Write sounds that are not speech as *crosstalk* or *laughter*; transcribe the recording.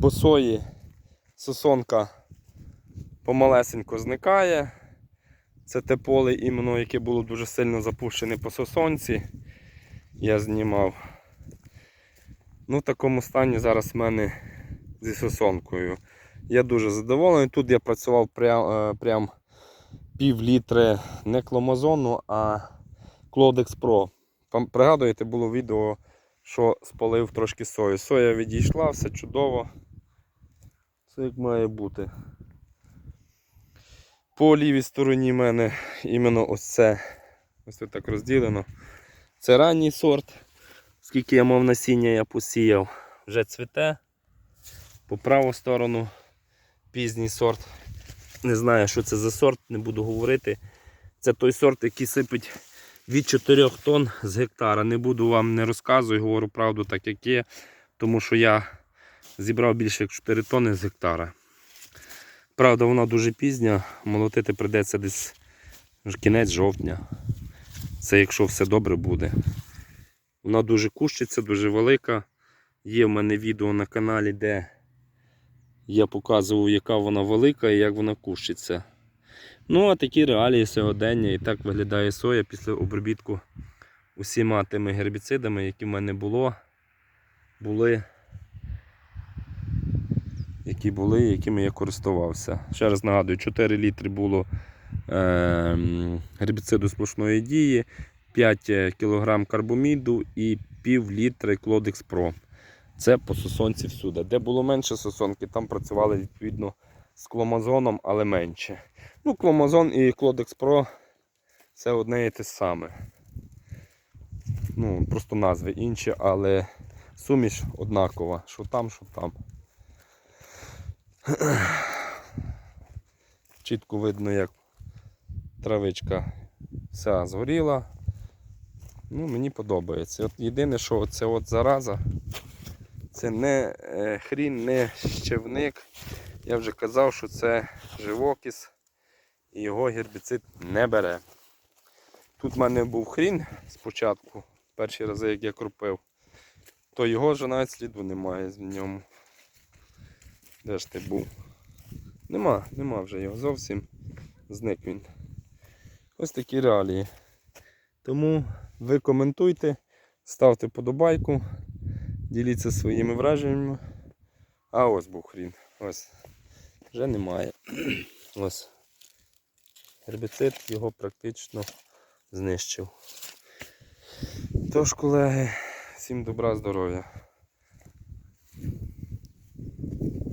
По сої сосонка помалесенько зникає. Це те поле іменно, яке було дуже сильно запущене по сосонці. Я знімав. Ну, в такому стані зараз в мене зі сосонкою. Я дуже задоволений. Тут я працював прям, е, прям пів літри не кломазону, а Clodex Pro. Пригадуєте, було відео, що спалив трошки сою. Соя відійшла, все чудово. Все як має бути. По лівій стороні в мене іменно ось це. Ось тут так розділено. Це ранній сорт. Скільки я мав насіння, я посіяв. Вже цвіте. По праву сторону пізній сорт. Не знаю, що це за сорт, не буду говорити. Це той сорт, який сипить від 4 тонн з гектара. Не буду вам не розказую, говорю правду так, як є. Тому що я зібрав більше як 4 тонни з гектара. Правда, вона дуже пізня, молотити прийдеться десь кінець жовтня. Це якщо все добре буде. Вона дуже кущиться, дуже велика. Є в мене відео на каналі, де я показував, яка вона велика і як вона кущиться. Ну, а такі реалії сьогодення. І так виглядає соя після обробітку усіма тими гербіцидами, які в мене було, були, які були, якими я користувався. Ще раз нагадую, 4 літри було е, гербіциду сплошної дії, 5 кг карбоміду і пів літри Clodex Pro. Це по сосонці всюди. Де було менше сосонки, там працювали відповідно з кломазоном, але менше. Ну, кломазон і Clodex Pro це одне і те саме. Ну, просто назви інші, але суміш однакова. Що там, що там. *clears throat* Чітко видно, як травичка вся згоріла. Ну, мені подобається. От єдине, що це от зараза, це не е, хрін, не щевник. Я вже казав, що це живокіс і його гербіцид не бере. Тут в мене був хрін спочатку, перші рази, як я кропив, то його вже навіть сліду немає в ньому. Де ж ти був? Нема, нема вже його зовсім. Зник він. Ось такі реалії. Тому ви коментуйте, ставте подобайку, діліться своїми враженнями. А ось був хрін. Ось. Вже немає. *clears throat* Ось. Гербіцид його практично знищив. Тож, колеги, всім добра, здоров'я.